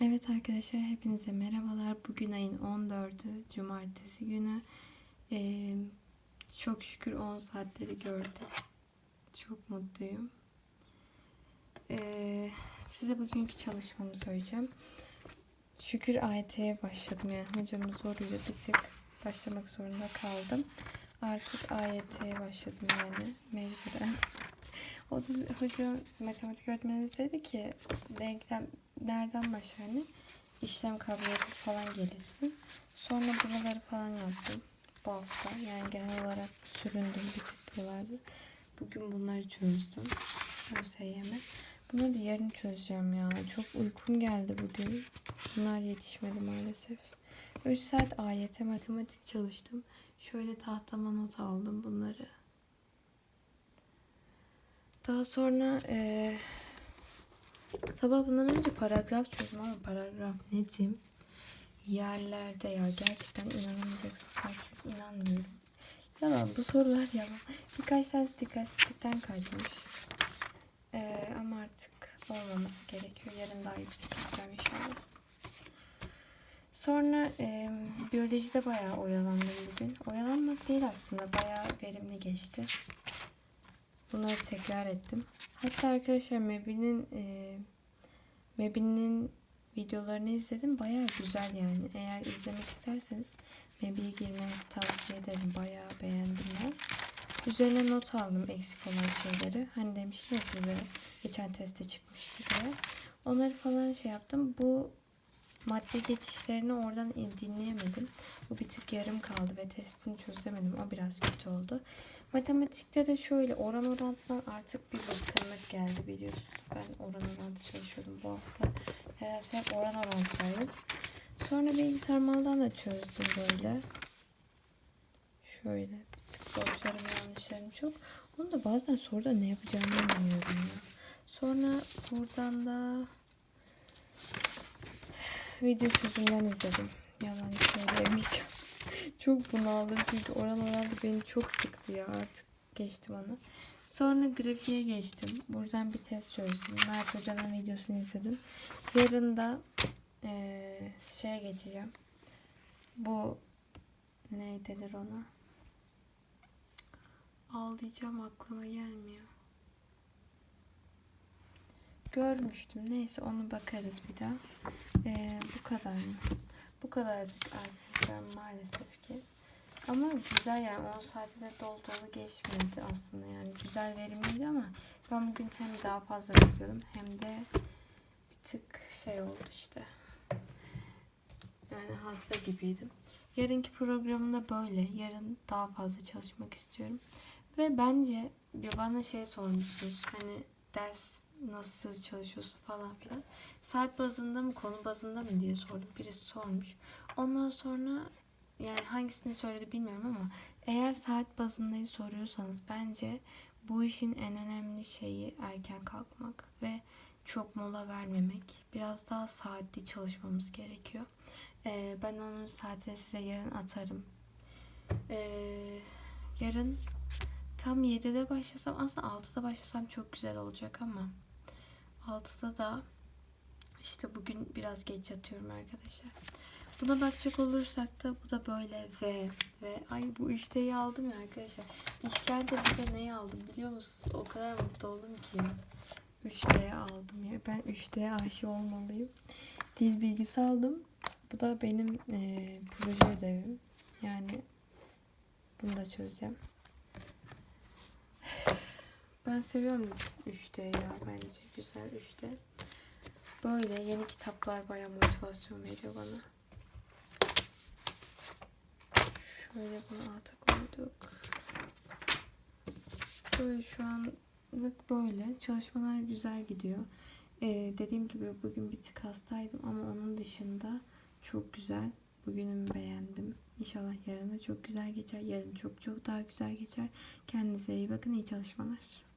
Evet arkadaşlar hepinize merhabalar. Bugün ayın 14'ü Cumartesi günü. Ee, çok şükür 10 saatleri gördük. Çok mutluyum. Ee, size bugünkü çalışmamı söyleyeceğim. Şükür AYT'ye başladım yani hocamın zoruyla bir tık başlamak zorunda kaldım. Artık AYT'ye başladım yani mecburen. O da hoca matematik öğretmenimiz dedi ki denklem nereden başlar hani işlem kabiliyeti falan gelişsin. Sonra buraları falan yaptım bu hafta. Yani genel olarak süründüm bir tık. Bugün bunları çözdüm. ÖSYM. Bunları da yarın çözeceğim ya. Çok uykum geldi bugün. Bunlar yetişmedi maalesef. 3 saat AYT matematik çalıştım. Şöyle tahtama not aldım bunları. Daha sonra eee sabah bundan önce paragraf çözdüm ama paragraf netim yerlerde ya gerçekten inanamayacaksınız çünkü inanmıyorum. Yalan bu sorular yalan. Birkaç tanesi dikkatsizlikten kaçmış. Eee, ama artık olmaması gerekiyor. Yarın daha yüksek yapacağım inşallah. Sonra eee biyolojide bayağı oyalandım bugün. Oyalanmak değil aslında. Bayağı verimli geçti. Bunları tekrar ettim. Hatta arkadaşlar Mebi'nin e, Mebi'nin videolarını izledim. Bayağı güzel yani. Eğer izlemek isterseniz Mebi'ye girmenizi tavsiye ederim. Bayağı beğendim ben. Üzerine not aldım eksik olan şeyleri. Hani demiştim ya size geçen testte çıkmıştı diye. Onları falan şey yaptım. Bu madde geçişlerini oradan dinleyemedim. Bu bir tık yarım kaldı ve testini çözemedim. O biraz kötü oldu. Matematikte de şöyle oran orantıdan artık bir bıkkınlık geldi biliyorsunuz. Ben oran orantı çalışıyordum bu hafta. Neredeyse hep oran orantıydım. Sonra bilgisayar maldan da çözdüm böyle. Şöyle bir tık borçlarım yanlışlarım çok. Onu da bazen soruda ne yapacağımı bilmiyorum ya. Sonra buradan da video çözümden izledim. Yalan söyleyemeyeceğim. Çok bunaldım çünkü orantı beni çok sıktı ya artık geçtim onu. Sonra grafiğe geçtim. Buradan bir test çözdüm. Mert Hoca'nın videosunu izledim. Yarın da eee şeye geçeceğim. Bu ne denir ona? Ağlayacağım aklıma gelmiyor. Görmüştüm. Neyse onu bakarız bir daha. Ee, bu kadar mı? Bu kadardık arkadaşlar maalesef ki. Ama güzel yani 10 saati de dolu dolu geçmedi aslında yani güzel verimliydi ama ben bugün hem daha fazla bekliyordum hem de bir tık şey oldu işte. Yani hasta gibiydim. Yarınki programında böyle. Yarın daha fazla çalışmak istiyorum. Ve bence bana şey sormuşsunuz. Hani ders nasıl çalışıyorsun falan filan. Saat bazında mı konu bazında mı diye sordum. Birisi sormuş. Ondan sonra yani hangisini söyledi bilmiyorum ama eğer saat bazındayı soruyorsanız bence bu işin en önemli şeyi erken kalkmak ve çok mola vermemek. Biraz daha saatli çalışmamız gerekiyor. Ee, ben onun saatini size yarın atarım. Ee, yarın tam 7'de başlasam aslında 6'da başlasam çok güzel olacak ama 6'da da işte bugün biraz geç yatıyorum arkadaşlar. Buna bakacak olursak da bu da böyle ve ve ay bu işteyi aldım ya arkadaşlar. İşlerde bir de neyi aldım biliyor musunuz? O kadar mutlu oldum ki. 3D'ye aldım ya. Ben 3D'ye aşık olmalıyım. Dil bilgisi aldım. Bu da benim e, proje ödevim. Yani bunu da çözeceğim. Ben seviyorum 3D ya bence. Güzel 3D. Böyle yeni kitaplar bayağı motivasyon veriyor bana. Şöyle bunu alta koyduk. Böyle şu anlık böyle. Çalışmalar güzel gidiyor. Ee, dediğim gibi bugün bir tık hastaydım ama onun dışında çok güzel. Bugünümü beğendim. İnşallah yarın da çok güzel geçer. Yarın çok çok daha güzel geçer. Kendinize iyi bakın. İyi çalışmalar.